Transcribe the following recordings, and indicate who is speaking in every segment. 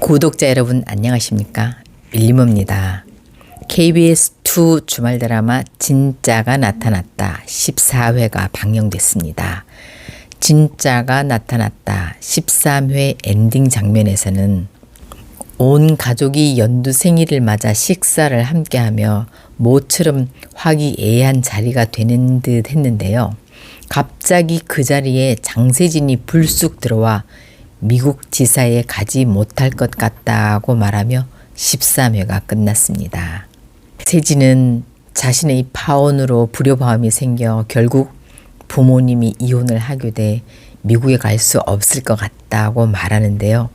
Speaker 1: 구독자 여러분 안녕하십니까? 일리모입니다. KBS2 주말 드라마 진짜가 나타났다 14회가 방영됐습니다. 진짜가 나타났다 13회 엔딩 장면에서는 온 가족이 연두 생일을 맞아 식사를 함께하며 모처럼 화기애애한 자리가 되는 듯 했는데요. 갑자기 그 자리에 장세진이 불쑥 들어와 미국 지사에 가지 못할 것 같다고 말하며 13회가 끝났습니다. 세진은 자신의 파혼으로 불효바움이 생겨 결국 부모님이 이혼을 하게 돼 미국에 갈 수 없을 것 같다고 말하는데요.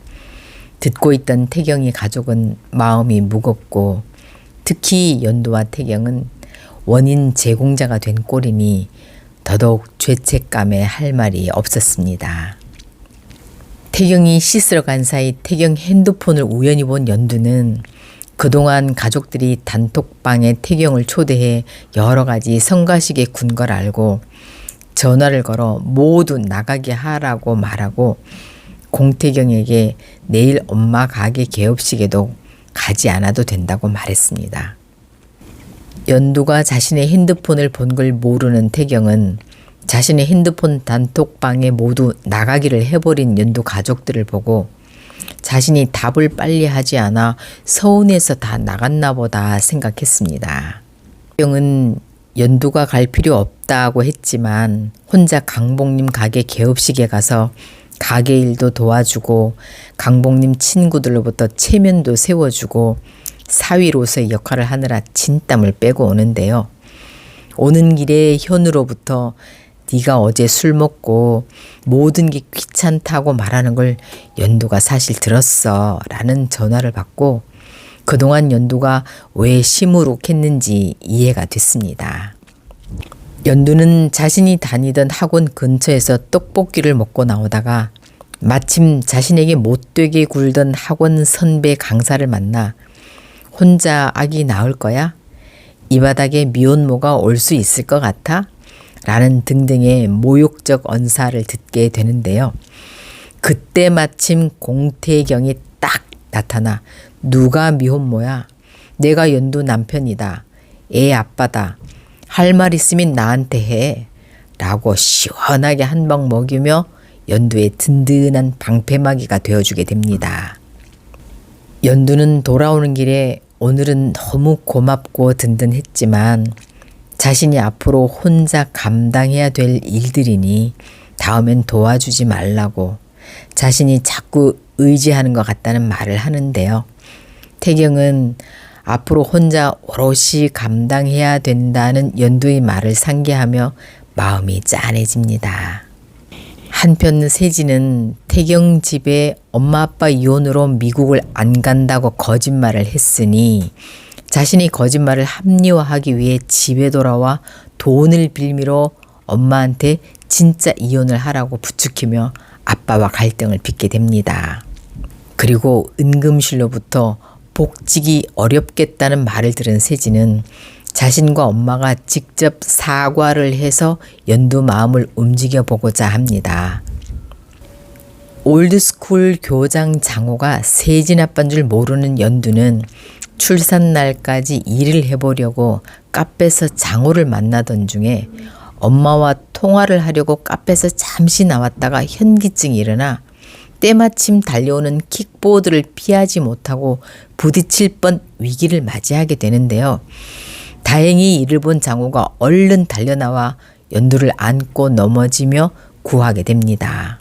Speaker 1: 듣고 있던 태경이 가족은 마음이 무겁고 특히 연두와 태경은 원인 제공자가 된 꼴이니 더더욱 죄책감에 할 말이 없었습니다. 태경이 씻으러 간 사이 태경 핸드폰을 우연히 본 연두는 그동안 가족들이 단톡방에 태경을 초대해 여러 가지 성가시게 군 걸 알고 전화를 걸어 모두 나가게 하라고 말하고 공태경에게 내일 엄마 가게 개업식에도 가지 않아도 된다고 말했습니다. 연두가 자신의 핸드폰을 본 걸 모르는 태경은 자신의 핸드폰 단톡방에 모두 나가기를 해버린 연두 가족들을 보고 자신이 답을 빨리 하지 않아 서운해서 다 나갔나 보다 생각했습니다. 태경은 연두가 갈 필요 없다고 했지만 혼자 강복님 가게 개업식에 가서 가게 일도 도와주고 강복님 친구들로부터 체면도 세워주고 사위로서의 역할을 하느라 진땀을 빼고 오는데요. 오는 길에 현우로부터 네가 어제 술 먹고 모든 게 귀찮다고 말하는 걸 연두가 사실 들었어 라는 전화를 받고 그동안 연두가 왜 시무룩했는지 이해가 됐습니다. 연두는 자신이 다니던 학원 근처에서 떡볶이를 먹고 나오다가 마침 자신에게 못되게 굴던 학원 선배 강사를 만나 혼자 아기 낳을 거야? 이 바닥에 미혼모가 올 수 있을 것 같아? 라는 등등의 모욕적 언사를 듣게 되는데요. 그때 마침 공태경이 딱 나타나 누가 미혼모야? 내가 연두 남편이다. 애 아빠다. 할 말 있으면 나한테 해. 라고 시원하게 한 방 먹이며 연두의 든든한 방패막이가 되어주게 됩니다. 연두는 돌아오는 길에 오늘은 너무 고맙고 든든했지만 자신이 앞으로 혼자 감당해야 될 일들이니 다음엔 도와주지 말라고 자신이 자꾸 의지하는 것 같다는 말을 하는데요. 태경은 앞으로 혼자 오롯이 감당해야 된다는 연두의 말을 상기하며 마음이 짠해집니다. 한편 세진은 태경 집에 엄마 아빠 이혼으로 미국을 안 간다고 거짓말을 했으니 자신이 거짓말을 합리화하기 위해 집에 돌아와 돈을 빌미로 엄마한테 진짜 이혼을 하라고 부추기며 아빠와 갈등을 빚게 됩니다. 그리고 은금실로부터 복직이 어렵겠다는 말을 들은 세진은 자신과 엄마가 직접 사과를 해서 연두 마음을 움직여 보고자 합니다. 올드스쿨 교장 장호가 세진 아빠인 줄 모르는 연두는 출산 날까지 일을 해보려고 카페에서 장호를 만나던 중에 엄마와 통화를 하려고 카페에서 잠시 나왔다가 현기증이 일어나 때마침 달려오는 킥보드를 피하지 못하고 부딪힐 뻔 위기를 맞이하게 되는데요. 다행히 이를 본 장호가 얼른 달려나와 연두를 안고 넘어지며 구하게 됩니다.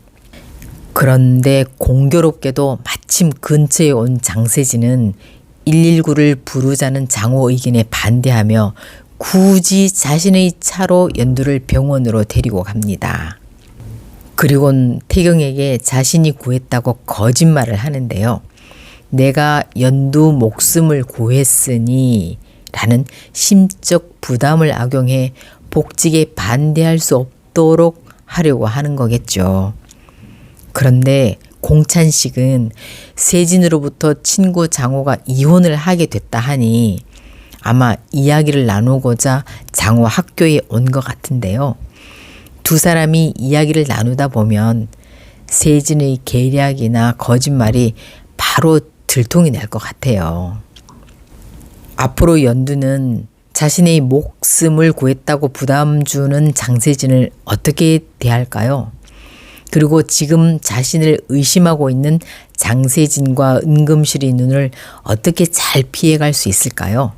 Speaker 1: 그런데 공교롭게도 마침 근처에 온 장세진은 119를 부르자는 장호 의견에 반대하며 굳이 자신의 차로 연두를 병원으로 데리고 갑니다. 그리곤 태경에게 자신이 구했다고 거짓말을 하는데요. 내가 연두 목숨을 구했으니 라는 심적 부담을 악용해 복직에 반대할 수 없도록 하려고 하는 거겠죠. 그런데 공찬식은 세진으로부터 친구 장호가 이혼을 하게 됐다 하니 아마 이야기를 나누고자 장호 학교에 온 것 같은데요. 두 사람이 이야기를 나누다 보면 세진의 계략이나 거짓말이 바로 들통이 날 것 같아요. 앞으로 연두는 자신의 목숨을 구했다고 부담 주는 장세진을 어떻게 대할까요? 그리고 지금 자신을 의심하고 있는 장세진과 은금실의 눈을 어떻게 잘 피해갈 수 있을까요?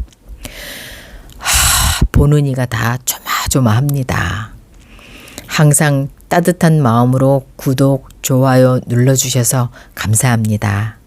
Speaker 1: 하, 보는 이가 다 조마조마합니다. 항상 따뜻한 마음으로 구독, 좋아요 눌러주셔서 감사합니다.